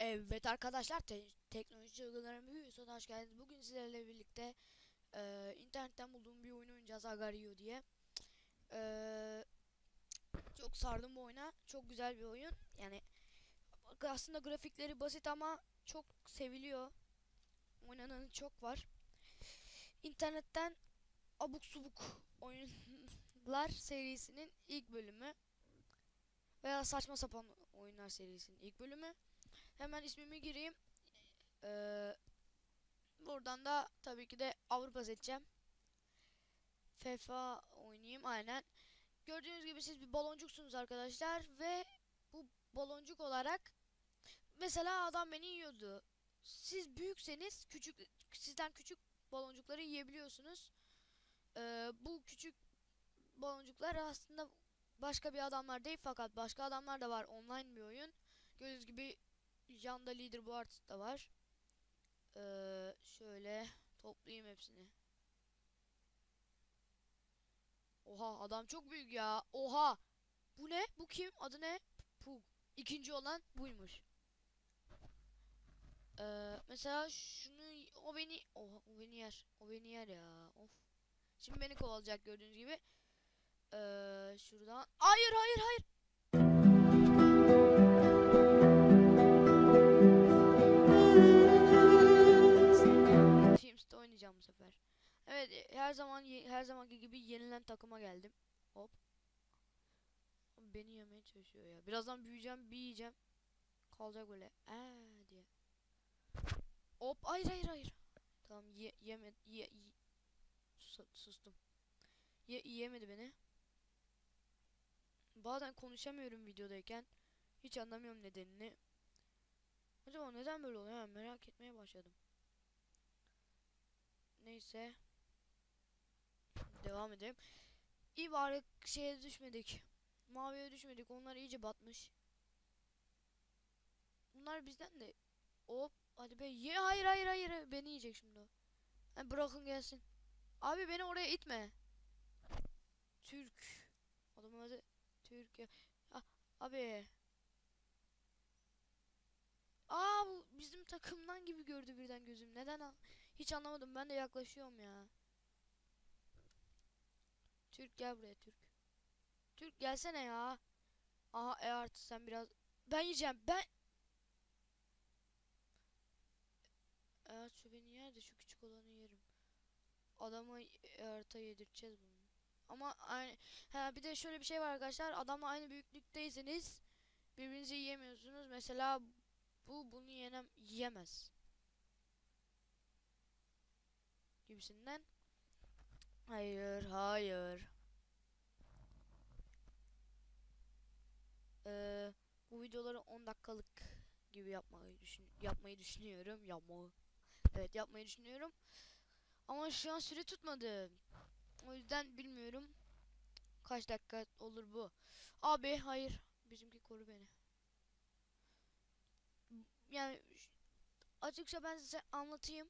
Evet arkadaşlar te teknoloji uygulamalarına bir videosuna hoş geldiniz. Bugün sizlerle birlikte e, internetten bulduğum bir oyun oynayacağız Agario diye. E, çok sardım bu oyuna. Çok güzel bir oyun. Yani aslında grafikleri basit ama çok seviliyor. Oynananı çok var. İnternetten abuk subuk oyunlar serisinin ilk bölümü veya saçma sapan oyunlar serisinin ilk bölümü. Hemen ismimi gireyim. Ee, buradan da tabii ki de Avrupa seçeceğim. FIFA oynayayım aynen. Gördüğünüz gibi siz bir baloncuksunuz arkadaşlar ve bu baloncuk olarak mesela adam beni yiyordu. Siz büyükseniz küçük sizden küçük baloncukları yiyebiliyorsunuz. Ee, bu küçük baloncuklar aslında başka bir adamlar değil fakat başka adamlar da var online bir oyun. Gördüğünüz gibi Yanda leaderboard da var. Ee, şöyle toplayayım hepsini. Oha adam çok büyük ya. Oha. Bu ne? Bu kim? Adı ne? Pug. İkinci olan buymuş. Ee, mesela şunu o beni oha o beni yer. O beni yer ya. Of. Şimdi beni kovalayacak gördüğünüz gibi. Ee, şuradan. Hayır hayır hayır. Teams'te oynayacağım bu sefer. Evet her zaman her zamanki gibi yenilen takıma geldim. Hop. Beni yemeye çalışıyor ya. Birazdan büyüyeceğim, bir yiyeceğim. Kalacak böyle. Aa diye. Hop hayır hayır hayır. Tamam ye yeme ye, ye- Sus- sustum. Ye yiyemedi beni. Bazen konuşamıyorum videodayken. Hiç anlamıyorum nedenini. Acaba neden böyle oluyor? Ha, merak etmeye başladım. Neyse. Devam edelim. İyi bari şeye düşmedik. Maviye düşmedik. Onlar iyice batmış. Bunlar bizden de. Hop. Hadi be. Ye hayır hayır hayır. Beni yiyecek şimdi o. Bırakın gelsin. Abi beni oraya itme. Türk. Adamın adı Türk ya. Ah, abi. Aa bu bizim takımdan gibi gördü birden gözüm. Neden? an- Hiç anlamadım. Ben de yaklaşıyorum ya. Türk gel buraya Türk. Türk gelsene ya. Aha e artı sen biraz. Ben yiyeceğim. Ben. Evet şu beni yer de şu küçük olanı yerim. Adama artı yedireceğiz bunu. Ama aynı. Ha bir de şöyle bir şey var arkadaşlar. Adamla aynı büyüklükteyseniz birbirinizi yiyemiyorsunuz. Mesela bu bunu yenem yiyemez. Gibisinden. Hayır, hayır. Ee, bu videoları 10 dakikalık gibi yapmayı düşün yapmayı düşünüyorum. Yapmayı. Evet, yapmayı düşünüyorum. Ama şu an süre tutmadı. O yüzden bilmiyorum. Kaç dakika olur bu. Abi hayır. Bizimki koru beni. Yani açıkça ben size anlatayım.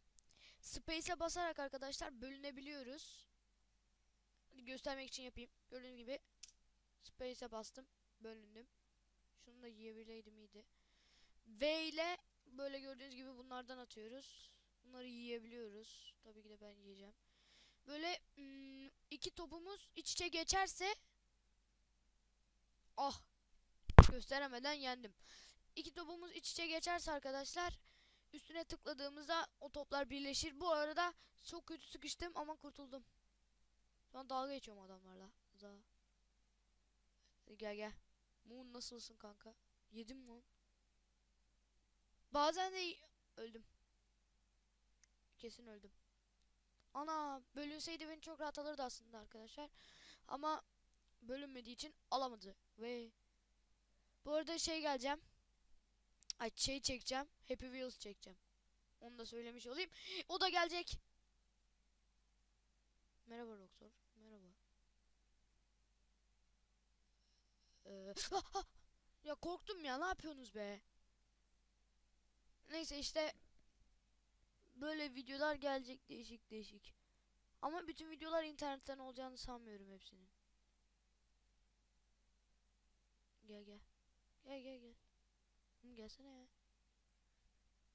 Space'e basarak arkadaşlar bölünebiliyoruz. Göstermek için yapayım. Gördüğünüz gibi Space'e bastım. Bölündüm. Şunu da yiyebileydim iyiydi. V ile böyle gördüğünüz gibi bunlardan atıyoruz. Bunları yiyebiliyoruz. Tabii ki de ben yiyeceğim. Böyle mm, iki topumuz iç içe geçerse ah gösteremeden yendim. İki topumuz iç içe geçerse arkadaşlar üstüne tıkladığımızda o toplar birleşir. Bu arada çok kötü sıkıştım ama kurtuldum. Şu an dalga geçiyorum adamlarla. Za. Hadi gel gel. Moon nasılsın kanka? Yedim lan. Bazen de öldüm. Kesin öldüm. Ana bölünseydi beni çok rahat alırdı aslında arkadaşlar. Ama bölünmediği için alamadı. Ve bu arada şey geleceğim. Ay şey çekeceğim. Happy Wheels çekeceğim. Onu da söylemiş olayım. O da gelecek. Merhaba doktor. Merhaba. Ee, ya korktum ya. Ne yapıyorsunuz be? Neyse işte böyle videolar gelecek değişik değişik. Ama bütün videolar internetten olacağını sanmıyorum hepsinin. Gel gel. Gel gel gel. Oğlum gelsene ya.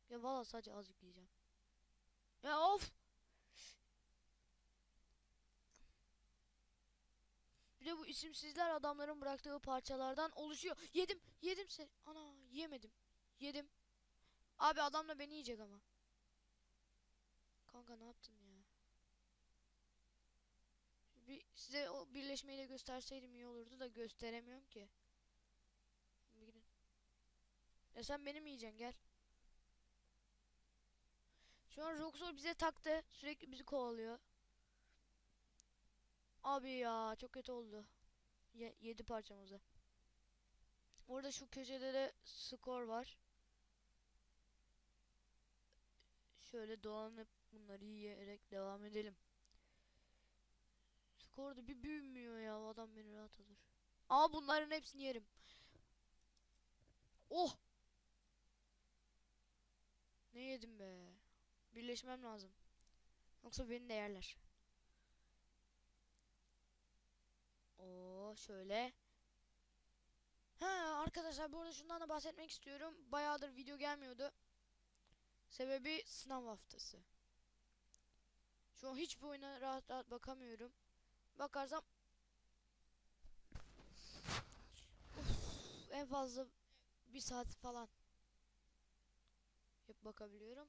Ya valla sadece azıcık yiyeceğim. Ya of. Bir de bu isimsizler adamların bıraktığı parçalardan oluşuyor. Yedim, yedim seni. Ana, yemedim. Yedim. Abi adam da beni yiyecek ama. Kanka ne yaptın ya? Bir size o birleşmeyle gösterseydim iyi olurdu da gösteremiyorum ki. Gidin. Ya sen benim yiyeceksin gel. Şu an Roxor bize taktı. Sürekli bizi kovalıyor. Abi ya çok kötü oldu. Ye yedi parçamızı. Orada şu köşelere skor var. Şöyle dolanıp bunları yiyerek devam edelim. Skor da bir büyümüyor ya. Adam beni rahat alır. Aa bunların hepsini yerim. Oh! Ne yedim be? Birleşmem lazım. Yoksa beni de yerler. Oo şöyle. Ha arkadaşlar bu arada şundan da bahsetmek istiyorum. Bayağıdır video gelmiyordu. Sebebi sınav haftası. Şu an hiçbir oyuna rahat rahat bakamıyorum. Bakarsam en fazla bir saat falan yap bakabiliyorum.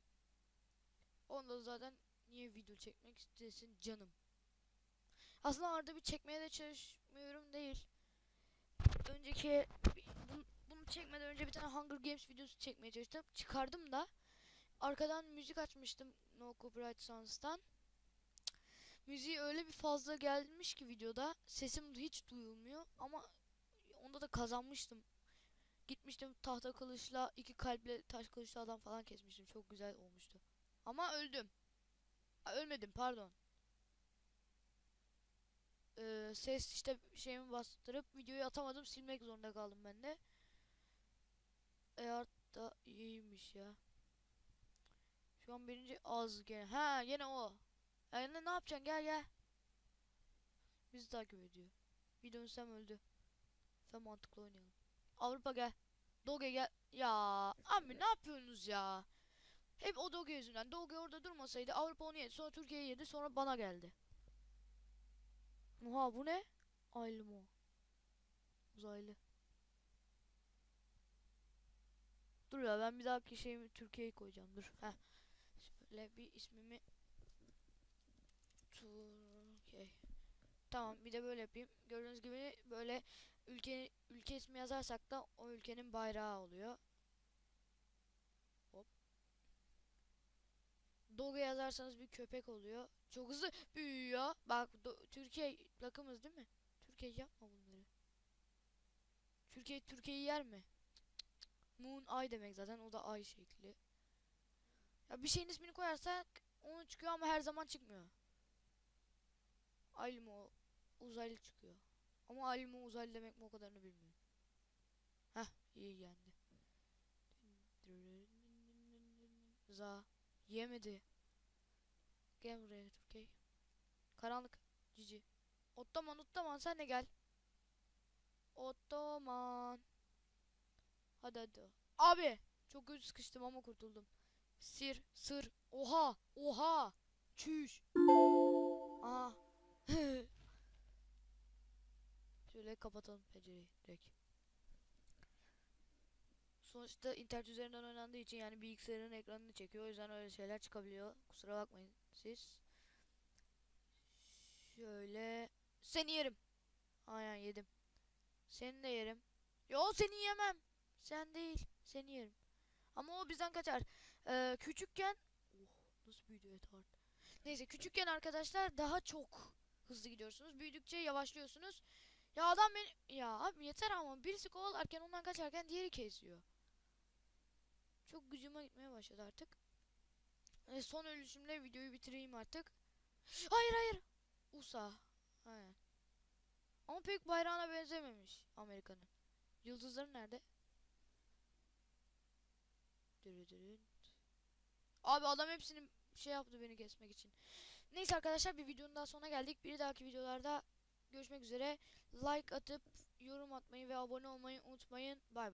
Onda zaten niye video çekmek istesin canım. Aslında arada bir çekmeye de çalışmıyorum değil. Önceki bunu, bunu çekmeden önce bir tane Hunger Games videosu çekmeye çalıştım. Çıkardım da arkadan müzik açmıştım No Copyright Sounds'tan. Müziği öyle bir fazla gelmiş ki videoda sesim hiç duyulmuyor ama onda da kazanmıştım. Gitmiştim tahta kılıçla iki kalple taş kılıçlı adam falan kesmiştim. Çok güzel olmuştu. Ama öldüm. Ha, ölmedim pardon. Ee, ses işte şeyimi bastırıp videoyu atamadım silmek zorunda kaldım ben de. Eğer da iyiymiş ya. Şu an birinci az gene. Ha yine o. Yani ne yapacaksın gel gel. Bizi takip ediyor. Bir dönsem öldü. Sen mantıklı oynayalım. Avrupa gel. Doge gel. Ya abi ne yapıyorsunuz ya? Hep o Doge yüzünden. Doge orada durmasaydı Avrupa onu yedi. Sonra Türkiye yedi. Sonra bana geldi. Oha bu ne? Aylı mı? Uzaylı. Dur ya ben bir dahaki şeyimi Türkiye'yi koyacağım. Dur. Heh. Şöyle bir ismimi Türkiye. Tamam bir de böyle yapayım. Gördüğünüz gibi böyle ülke ülke ismi yazarsak da o ülkenin bayrağı oluyor. Hop. Doge yazarsanız bir köpek oluyor. Çok hızlı büyüyor. Bak do- Türkiye takımız değil mi? Türkiye yapma bunları. Türkiye Türkiye'yi yer mi? Moon ay demek zaten o da ay şekli. Ya bir şeyin ismini koyarsak onu çıkıyor ama her zaman çıkmıyor. Alimo uzaylı çıkıyor. Ama Alimo uzaylı demek mi o kadarını bilmiyorum. Heh iyi yendi. Za yemedi. Gel buraya Türkiye. Karanlık cici. Ottoman Ottoman sen de gel. Ottoman. Hadi hadi. Abi çok kötü sıkıştım ama kurtuldum. Sir sır. Oha oha. Çüş. Aha. Şöyle kapatalım pencereyi direkt. Sonuçta internet üzerinden oynandığı için yani bilgisayarın ekranını çekiyor. O yüzden öyle şeyler çıkabiliyor. Kusura bakmayın siz. Şöyle. Seni yerim. Aynen yedim. Seni de yerim. Yo seni yemem. Sen değil. Seni yerim. Ama o bizden kaçar. Ee, küçükken... Oh nasıl büyüdü Edward. Neyse küçükken arkadaşlar daha çok hızlı gidiyorsunuz. Büyüdükçe yavaşlıyorsunuz. Ya adam beni... Ya abi yeter ama birisi kovalarken ondan kaçarken diğeri kesiyor. Çok gücüme gitmeye başladı artık. E, son ölüşümle videoyu bitireyim artık. Hayır hayır. USA. Aynen. Ama pek bayrağına benzememiş Amerika'nın. Yıldızları nerede? Abi adam hepsini şey yaptı beni kesmek için. Neyse arkadaşlar bir videonun daha sonuna geldik. Bir dahaki videolarda görüşmek üzere. Like atıp yorum atmayı ve abone olmayı unutmayın. Bay bay.